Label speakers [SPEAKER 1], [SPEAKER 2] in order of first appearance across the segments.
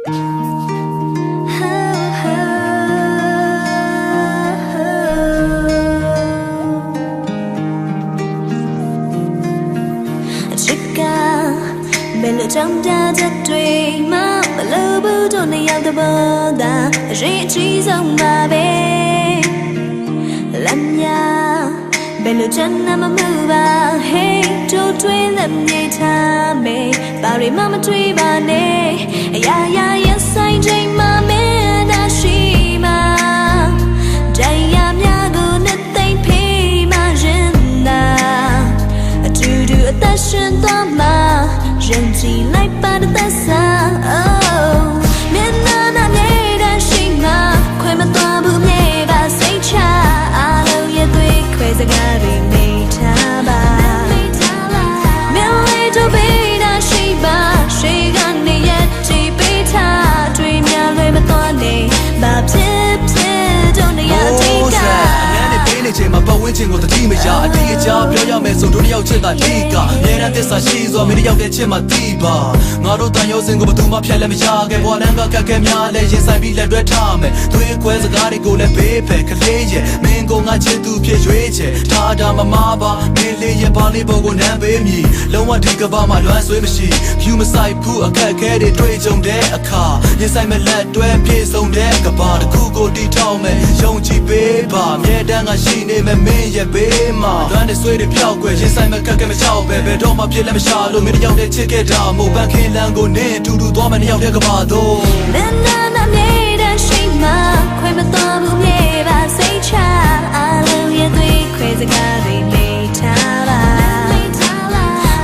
[SPEAKER 1] အချစ်ကဘယ်လိုကြောင့်တာချက်တွေမှမလို့ဘူးတို့နှစ်ယောက်တဘောသာအရေးအကြီးဆုံးပါပဲ ယ်လိုချမ်းနာမမှုပါ Hey တို့တွင်လက်မြေထားမေဘာတွေမှမတွေးပါနဲ့အရာရာရင်ဆိုင်ချိန်မှမင်းနာရှိမှာတရားများကိုနှစ်သိမ့်ဖေးမှရင်သာအတူတူအသက်ရှင်သွားမှာယုံကြည်လိုက်ပါတဲ့သက်စာ ချိန်မှာ
[SPEAKER 2] ပတ်ဝန်းကျင်ကိုတတိမရအတီးအကြပြောရမယ်ဆိုတို့တစ်ယောက်ချစ်တာလိကအမြဲတမ်းသစ္စာရှိစွာမင်းတစ်ယောက်တည်းချစ်မှတိပါငါတို့တန်ရုံးစင်ကိုဘယ်သူမှဖျက်လည်းမရခဲ့ဘွာလန်းကကက်ခဲများလဲရင်ဆိုင်ပြီးလက်တွဲထားမယ်သွေးခွဲစကားတွေကိုလည်းဘေးဖယ်ကလေးရဲ့မင်းကငါချစ်သူဖြစ်ရွေးချယ်ထားတာမမပါမင်းလေးရဲ့ပါလေးပုံကိုနမ်းပေးမိလုံးဝဒီကဘာမှလွမ်းဆွေးမရှိဖြူမဆိုင်ဘူးအခက်ခဲတွေတွေ့ကြုံတဲ့အခါ ရင်ဆိုင်မဲ့လက်တွဲပြေဆုံးတဲ့ကဘာတစ်ခုကိုတီထောင်မယ်ယုံကြည်ပေးပါမြဲတမ်းကရှိနေမယ်မင်းရဲ့ဘေးမှာလွမ်းတဲ့ဆွေးတွေဖြောက်ကွယ်ရင်ဆိုင်မဲ့ခက်ခဲမချောက်ပဲဘယ်တော့မှဖြစ်လည်းမရှာလို့မင်းတစ်ယောက်တည်းချစ်ခဲ့တာမို့ဘန်ခင်လန်ကိုနင်းအတူတူသွားမယ်နှစ်ယောက်တည်းကဘာတော့
[SPEAKER 1] မင်းနာနာမြေတန်းရှိမှာခွဲမတော်ဘူးမြေပါစိတ်ချအားလုံးရဲ့သွေးခွဲစကားတွေမိထားပါ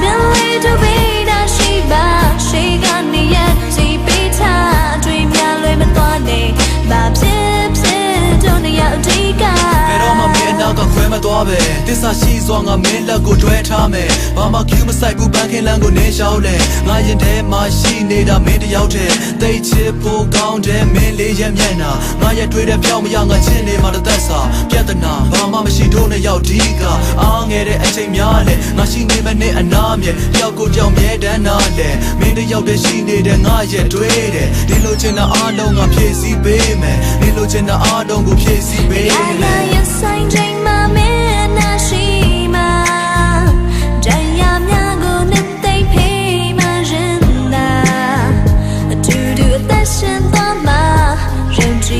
[SPEAKER 1] မင်းလေးတို့ သွား
[SPEAKER 2] ပဲတစ္ဆာရှိစွာငါမင်းလက်ကိုတွဲထားမယ်ဘာမှကျူးမဆိုင်ဘူးဘန်ခင်လန်ကိုနင်းလျှောက်လဲငါရင်ထဲမှာရှိနေတာမင်းတယောက်တည်းတိတ်ချစ်ဖို့ကောင်းတယ်မင်းလေးရဲ့မျက်နှာငါရဲ့တွေ့တဲ့ပြောင်းမရငါချစ်နေမှာတစ်သက်စာပြဿနာဘာမှမရှိတော့နဲ့ရောက်ဒီကအားငယ်တဲ့အချိန်များလဲငါရှိနေမနဲ့အနာမြဲရောက်ကိုကြောင်မြဲတမ်းနာလဲမင်းတယောက်တည်းရှိနေတဲ့ငါရဲ့တွေ့တယ်ဒီလိုချင်တာအားလုံးငါဖြည့်ဆည်းပေးမယ်ဒီလိုချင်တာအားလုံးကိုဖြည့်ဆည်းပေး
[SPEAKER 1] I
[SPEAKER 2] မယ်
[SPEAKER 1] got you sign dream my man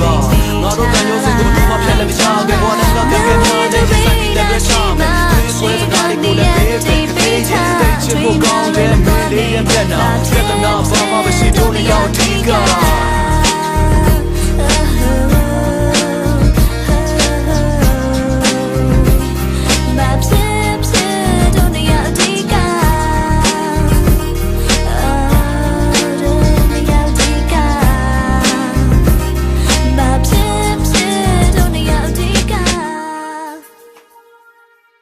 [SPEAKER 2] wrong.